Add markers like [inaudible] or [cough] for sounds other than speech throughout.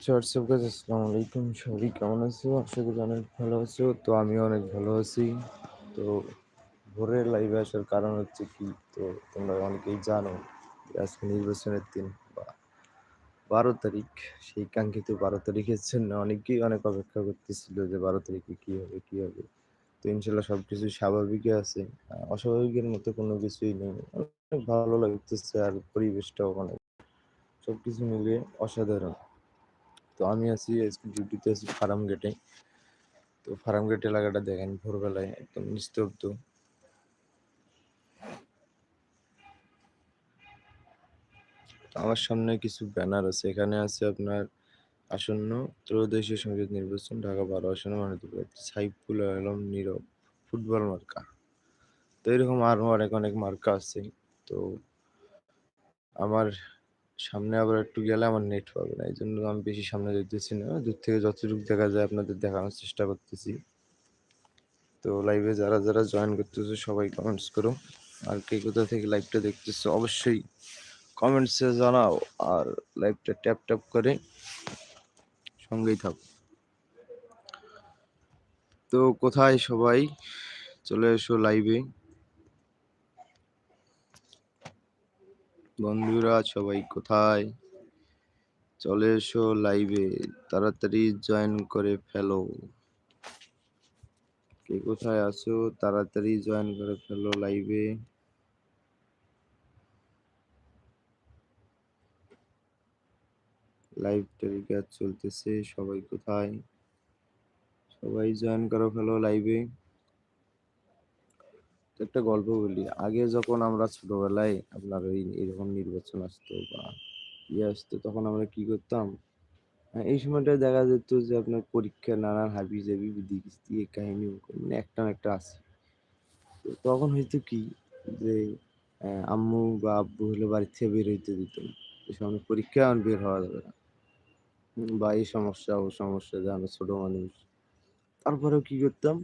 WhatsApp guys আসসালামু আলাইকুম সবাই কেমন আছো? আশা করি অনেক ভালো আছো। তো আমিও অনেক ভালো আছি। তো ভোরের লাইভে আসার কারণ হচ্ছে কি? তো তোমরা অনেকেই জানো আজকে নির্বাচনের দিন বা বারো তারিখ। সেই কাঙ্ক্ষিত বারো তারিখের জন্য অনেকেই অনেক অপেক্ষা করতেছিল যে বারো তারিখে কী হবে কী হবে। তো ইনশাল্লাহ সব কিছু স্বাভাবিকই আছে। অস্বাভাবিকের মতো কোনো কিছুই নেই। অনেক ভালো লাগতেছে আর পরিবেশটাও অনেক। সব কিছু মিলিয়ে অসাধারণ। তো আমি আছি ডিউটিতে আছি, ফার্ম গেটে তো ফার্ম গেট এলাকাটা দেখেন, ভোরবেলায় একদম নিস্তব্ধ। আমার সামনে কিছু ব্যানার আছে, এখানে আছে আপনার আসন্ন ত্রয়োদশী সংসদ নির্বাচন, ঢাকা বারো আসনে প্রার্থী সাইফুল আলম নীরব, ফুটবল মার্কা। তো এরকম আরও অনেক অনেক মার্কা আছে। তো আমার সামনে আবার একটু গেলে আমার নেট পাবে না। এই জন্য আমি বেশি সামনে যেতেছি না। দূর থেকে যতটুকু দেখা যায় আপনাদের দেখানোর চেষ্টা করতেছি। তো লাইভে যারা যারা জয়েন করতেছো, সবাই কমেন্টস করো আর কে কোথা থেকে লাইভটা দেখতেছো, অবশ্যই কমেন্টসে জানাও। আর লাইভটা ট্যাপ ট্যাপ করে সঙ্গেই থাকো। তো কোথায় সবাই? চলে এসো লাইভে বন্ধুরা, সবাই কোথায়? চলে এসো লাইভে তাড়াতাড়ি জয়েন করে ফেলো। কে কোথায় আছো? তাড়াতাড়ি জয়েন করে ফেলো লাইভে লাইভ টেলিকাস্ট চলতেছে, সবাই কোথায়? সবাই জয়েন করো ফেলো লাইভে একটা গল্প বলি। আগে যখন আমরা ছোটবেলায় আপনার ওই এরকম নির্বাচন আসতো বা ইয়ে আসতো তখন আমরা কি করতাম? হ্যাঁ, এই সময়টা দেখা যেত যে আপনার পরীক্ষা নানান হাবি জাবি বিধি কিস্তি কাহিনী মানে একটা না একটা আছে। তো তখন হয়তো কি যে আম্মু বা আব্বু হলে বাড়ির থেকে বের হইতে দিত এই সময় পরীক্ষা আর বের হওয়া যাবে না। বা এই সমস্যা ও সমস্যা যে আমরা ছোটো মানুষ। তারপরেও কি করতাম?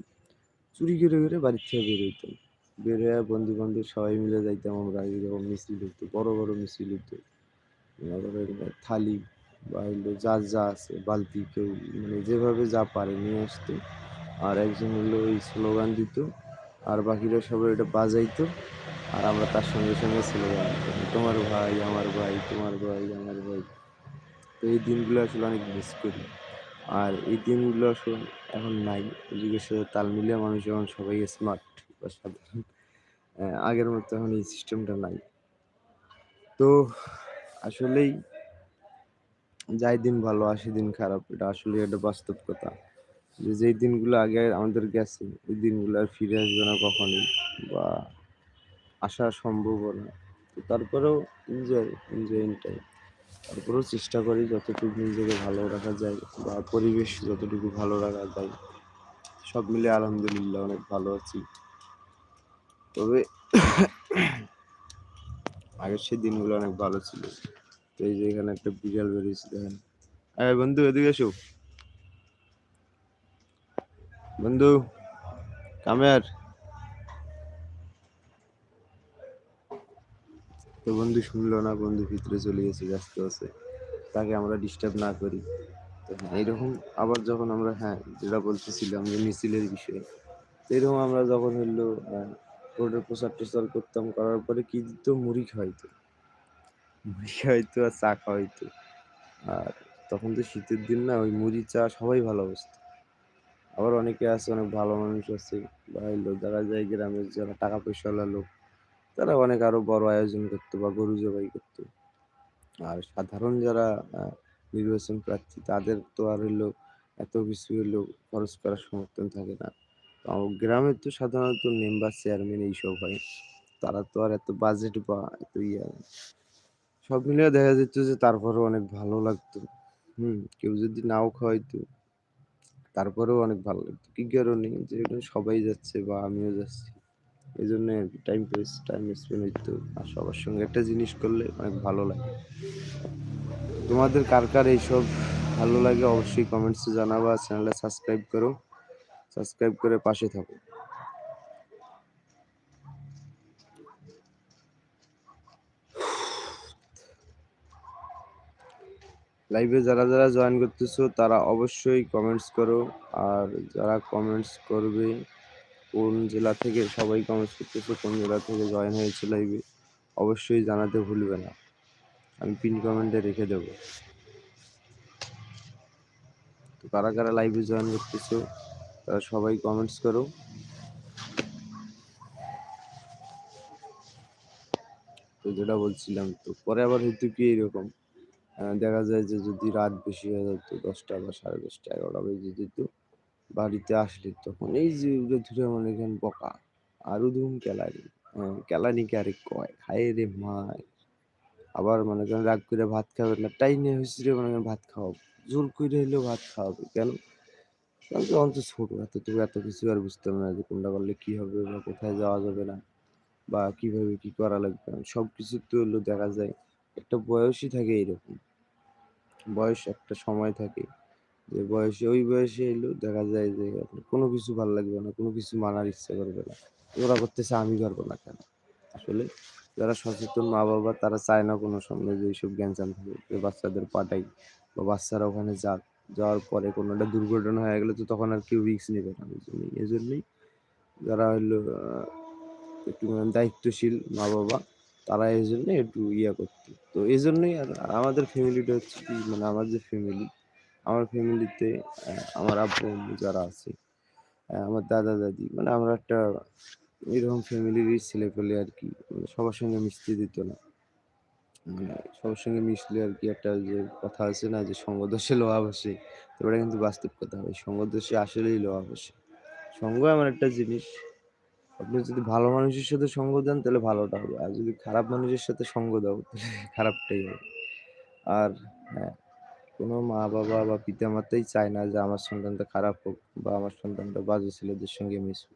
চুরি করে করে বাড়ির থেকে বের হইতাম। বের হয়ে বন্ধু বান্ধব সবাই মিলে যাইতাম আমরা এরকম মিছিল হতো বড় বড় মিছিল হতো থালি বা হইল যা যা আছে, বালতি কেউ মানে যেভাবে যা পারে নিয়ে আসতো। আর একজন হলো ওই স্লোগান দিত, আর বাকিরা সবাই এটা বাজাইতো, আর আমরা তার সঙ্গে সঙ্গে স্লোগান দিতাম, তোমার ভাই, আমার ভাই, তোমার ভাই, আমার ভাই। তো এই দিনগুলো আসলে অনেক মিস করি। আর এই দিনগুলো আসলে এখন নাই যুগের সাথে তাল মিলিয়ে মানুষ এখন সবাই স্মার্ট সাধারণ আগের মতো এখন এই সিস্টেমটা নাই। তো আসলেই যাই দিন ভালো, আসে দিন খারাপ, এটা আসলে একটা বাস্তব কথা। যে যেই দিনগুলো আগে আমাদের গেছে, ওই দিনগুলো আর ফিরে আসবে না কখনই বা আসা সম্ভব না। তো তারপরেও এনজয় এনজয় ইন টাইম তারপরেও চেষ্টা করি যতটুকু নিজেকে ভালো রাখা যায় বা পরিবেশ যতটুকু ভালো রাখা যায়। সব মিলে আলহামদুলিল্লাহ অনেক ভালো আছি। তবে আগের সেই দিনগুলো অনেক ভালো ছিল। তো এই যে এখানে একটা বিড়াল বেরিয়েছে, দেখেন। হ্যাঁ বন্ধু, এদিকে এসো। বন্ধু কামের তো বন্ধু শুনলো না, বন্ধু ভিতরে চলে গেছে, ব্যস্ত আছে। তাকে আমরা ডিস্টার্ব না করি। হ্যাঁ এইরকম আবার যখন আমরা হ্যাঁ যেটা বলতেছিলাম যে মিছিলের বিষয়ে এরকম আমরা যখন হইল রোডের প্রচার টোচার করতাম করার পরে কি দিত? মুড়ি খাওয়াইতো। মুড়ি খাওয়াইতো আর চা খাওয়াইতো। আর তখন তো শীতের দিন না, ওই মুড়ি, চা সবাই ভালোবাসতো আবার অনেকে আছে, অনেক ভালো মানুষ আছে বা লোক, যারা যায় গ্রামের যারা টাকা পয়সাওয়ালা লোক, তারা অনেক আরও বড় আয়োজন করতো বা গরু জবাই করতো। আর সাধারণ যারা নির্বাচন প্রার্থী, তাদের তো আর হইল এত কিছু হইল খরচ করার সমর্থন থাকে না। গ্রামে তো সাধারণত মেম্বার চেয়ারম্যান এইসব হয়। তারা তো আর এত বাজেট বা এত ইয়া সব মিলিয়ে দেখা যেত যে তারপরেও অনেক ভালো লাগতো। হুম, কেউ যদি নাও খাওয়াইতো, তারপরেও অনেক ভালো লাগতো। কি কারণে? যে সবাই যাচ্ছে বা আমিও যাচ্ছি। এই জন্য টাইম পেস টাইম স্পেন্ড হইতো। আর সবার সঙ্গে একটা জিনিস করলে অনেক ভালো লাগে। তোমাদের কার কার এইসব ভালো লাগে অবশ্যই কমেন্টসে জানাবা চ্যানেলটা সাবস্ক্রাইব করো। সাবস্ক্রাইব করে পাশে থাকো। লাইভে যারা যারা জয়েন করতেছো, তারা অবশ্যই কমেন্টস করো। আর যারা কমেন্টস করবে, কোন জেলা থেকে সবাই কমেন্টস করতেছো, কোন জেলা থেকে জয়েন হয়েছে লাইভে অবশ্যই জানাতে ভুলবে না। আমি পিন কমেন্টে রেখে দেবো। তো কারা কারা লাইভে জয়েন করতেছো সবাই কমেন্টস করো। তো যেটা বলছিলাম তো পরে আবার হয়তো কি এরকম? দেখা যায় যে যদি রাত বেশি হয়ে যেত দশটা বা সাড়ে দশটা এগারোটা বেজে যেত বাড়িতে আসলে তখন এই যে ওগুলো ধরে মনে করেন বকা আরও ধুম কেলানি হ্যাঁ, কেলানি কে আরে কয় খায় রে মায়। আবার মনে করেন রাগ করে ভাত খাবে না টাইমে হয়েছে রে মনে করেন ভাত খাওয়াবো জোর করে হলেও ভাত খাওয়াবে কেন? কারণ তখন তো ছোট এত তো এত কিছু আর বুঝতাম না যে কোনটা করলে কি হবে বা কোথায় যাওয়া যাবে না বা কীভাবে কি করা লাগবে সব কিছু তো হলো দেখা যায় একটা বয়সই থাকে এরকম বয়স একটা সময় থাকে যে বয়সে, ওই বয়সে এলো দেখা যায় যে আপনার কোনো কিছু ভালো লাগবে না, কোনো কিছু মানার ইচ্ছা করবে না। ওরা করতেছে, আমি পারব না কেন? আসলে যারা সচেতন মা বাবা তারা চায় না কোনো সামনে যে এইসব জ্ঞান থাকে যে বাচ্চাদের পাঠাই বা বাচ্চারা ওখানে যাক। যাওয়ার পরে কোনো একটা দুর্ঘটনা হয়ে গেলে তো তখন আর কেউ রিস্ক নেবে না এই জন্যই যারা হলো একটু দায়িত্বশীল মা বাবা তারা এই জন্য একটু ইয়া করতো। তো এই জন্যই আর আমাদের ফ্যামিলিটা হচ্ছে কি মানে আমার যে ফ্যামিলি আমার ফ্যামিলিতে আমার আব্বু আম্মু যারা আছে আমার দাদা, দাদি মানে আমরা একটা এরকম ফ্যামিলিরই ছেলে পেলে আর কি মানে সবার সঙ্গে মিশতে দিত না। সবার সঙ্গে মিশলে আর কি একটা যে কথা আছে না যে সঙ্গ দোষে লোহা বসে তো ওটা কিন্তু বাস্তব কথা হয়। সঙ্গ দোষে আসলেই লোহা বসে সঙ্গ এমন একটা জিনিস। আপনি যদি ভালো মানুষের সাথে সঙ্গ দেন, তাহলে ভালোটা হবে। আর যদি খারাপ মানুষের সাথে সঙ্গ দাও, তাহলে [laughs] খারাপটাই হবে। আর হ্যাঁ কোনো মা বাবা বা পিতা মাতাই চায় না যে আমার সন্তানটা খারাপ হোক বা আমার সন্তানটা বাজে ছেলেদের সঙ্গে মিশুক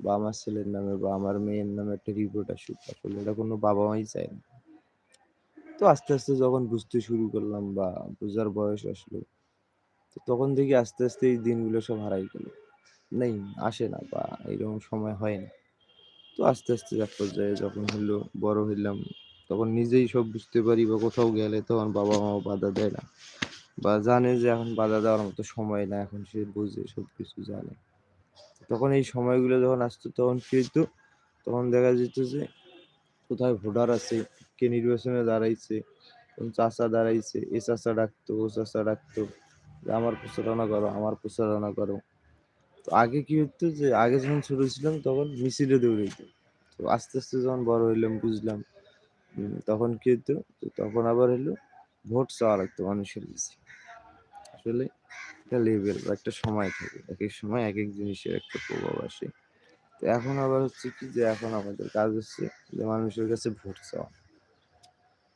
বা আমার ছেলের নামে বা আমার মেয়ের নামে একটা রিপোর্ট আসুক। আসলে এটা কোনো বাবা মাই চায় না। তো আস্তে আস্তে যখন বুঝতে শুরু করলাম বা বোঝার বয়স আসলো, তো তখন থেকে আস্তে আস্তে এই দিনগুলো সব হারাই গেল। নেই, আসে না বা এরকম সময় হয় না। তো আস্তে আস্তে এক পর্যায়ে যখন হলো, বড় হইলাম, তখন নিজেই সব বুঝতে পারি বা কোথাও গেলে তখন বাবা মাও বাধা দেয় না বা জানে যে এখন বাধা দেওয়ার মতো সময় না, এখন সে বুঝে সব কিছু জানে। তখন এই সময়গুলো যখন আসতো, তখন কি হইতো? তখন দেখা যেত যে কোথায় ভোটার আছে কে নির্বাচনে দাঁড়াইছে, কোন চাচা দাঁড়াইছে, এ চাচা ডাকতো, ও চাচা ডাকতো আমার প্রচারণা করো, আমার প্রচারণা করো। তো আগে কি হতো যে, আগে যখন ছোট ছিলাম তখন মিছিলে দৌড়াইতো তো আস্তে আস্তে যখন বড় হইলাম, বুঝলাম তখন কি হতো তো তখন আবার হলো ভোট চাওয়া লাগতো মানুষের কাছে। আসলে একটা লেভেল একটা সময় থাকে, এক এক সময় এক এক জিনিসের একটা প্রভাব আসে। তো এখন আবার হচ্ছে কি যে, এখন আমাদের কাজ হচ্ছে যে, মানুষের কাছে ভোট চাওয়া।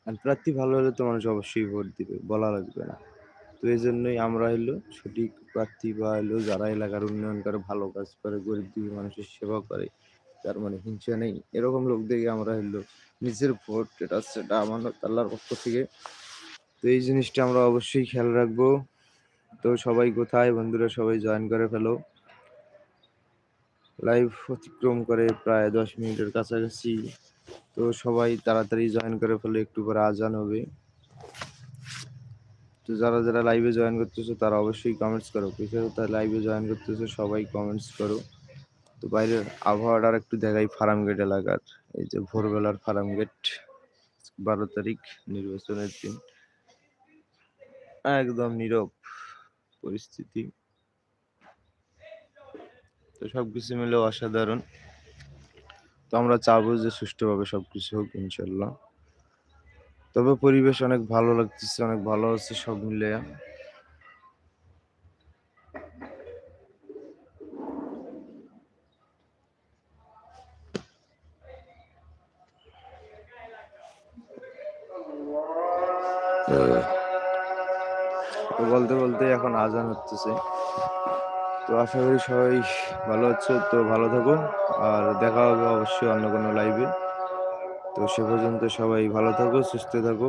আর প্রার্থী ভালো হলে তো মানুষ অবশ্যই ভোট দিবে, বলা লাগবে না। তো এই জন্যই আমরা হলো সঠিক প্রার্থী বা হলো যারা এলাকার উন্নয়ন করে, ভালো কাজ করে, গরিব দুঃখী মানুষের সেবা করে তার মানে হিংসা নেই, এরকম লোক দেখে আমরা হলো নিজের ভোট এটা সেটা আমানত আল্লাহর পক্ষ থেকে। তো এই জিনিসটা আমরা অবশ্যই খেয়াল রাখব। তো সবাই কোথায়? বন্ধুরা সবাই জয়েন করে ফেলো। লাইভ অতিক্রম করে প্রায় দশ মিনিটের কাছাকাছি। তো সবাই তাড়াতাড়ি জয়েন করে ফেলো একটু পরে আজান হবে। তো যারা যারা লাইভে জয়েন করতেছো, তারা অবশ্যই কমেন্টস করো। কোথায় কোথায় লাইভে জয়েন করতেছো, সবাই কমেন্টস করো। তো বাইরের আবহাওয়াটা আর একটু দেখাই, ফার্ম গেট এলাকার। এই যে ভোরবেলার ফার্ম গেট বারো তারিখ, নির্বাচনের দিন। একদম নীরব পরিস্থিতি। তো সবকিছু মিলে অসাধারণ। তো আমরা চাবো যে সুষ্ঠুভাবে সবকিছু হোক ইনশাল্লাহ তবে পরিবেশ অনেক ভালো লাগতেছে, অনেক ভালো আছে সব মিলে বলতে বলতে এখন আজান হচ্ছে। তো আশা করি সবাই ভালো আছো, তো ভালো থাকো। আর দেখা হবে অবশ্যই অন্য কোনো লাইভে তো সে পর্যন্ত সবাই ভালো থাকো, সুস্থ থাকো।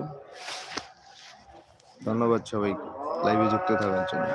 ধন্যবাদ সবাই লাইভে যুক্ত থাকার জন্য।